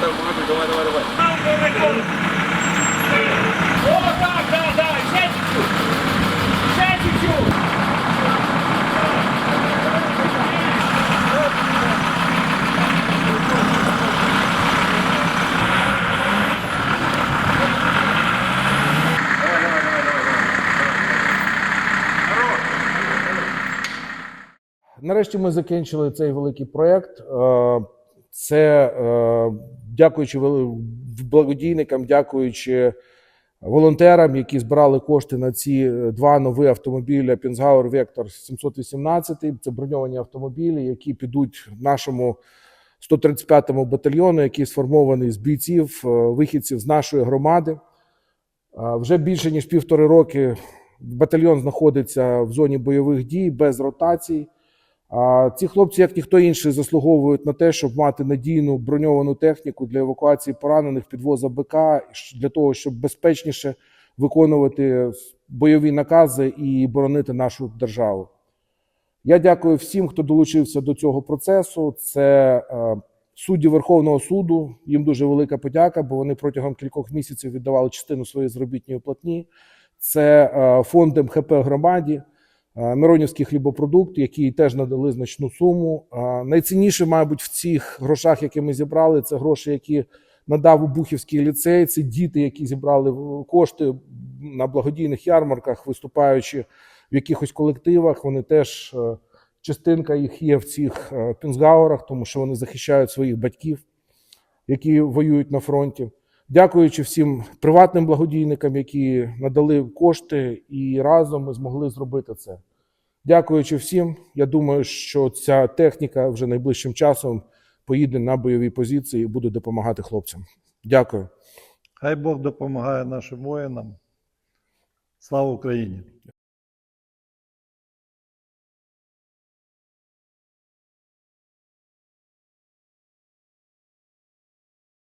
Так, Макс, давай, давай, давай. О, так, так, так, ще чуть-чуть. Ще чуть-чуть. Нарешті ми закінчили цей великий проєкт. Це е, дякуючи благодійникам, дякуючи волонтерам, які збирали кошти на ці е, два нові автомобілі Пінзгауер Вектор 718. Це броньовані автомобілі, які підуть нашому 135-му батальйону, який сформований з бійців, е, вихідців з нашої громади. Вже більше ніж півтори роки батальйон знаходиться в зоні бойових дій без ротацій. А ці хлопці, як ніхто інший, заслуговують на те, щоб мати надійну броньовану техніку для евакуації поранених, підвоза БК, для того, щоб безпечніше виконувати бойові накази і боронити нашу державу. Я дякую всім, хто долучився до цього процесу. Це е, судді Верховного суду. Їм дуже велика подяка, бо вони протягом кількох місяців віддавали частину своєї заробітної платні. Це е, фонд МХП громаді. Е, Миронівський хлібопродукт, які теж надали значну суму. Е, Найцінніше, мабуть, в цих грошах, які ми зібрали, це гроші, які надав Убухівський ліцей. Це діти, які зібрали кошти на благодійних ярмарках, виступаючи в якихось колективах. Вони теж е, частинка їх є в цих пінсгауерах, тому що вони захищають своїх батьків, які воюють на фронті. Дякуючи всім приватним благодійникам, які надали кошти, і разом ми змогли зробити це. Дякуючи всім, я думаю, що ця техніка вже найближчим часом поїде на бойові позиції і буде допомагати хлопцям. Дякую. Хай Бог допомагає нашим воїнам. Слава Україні!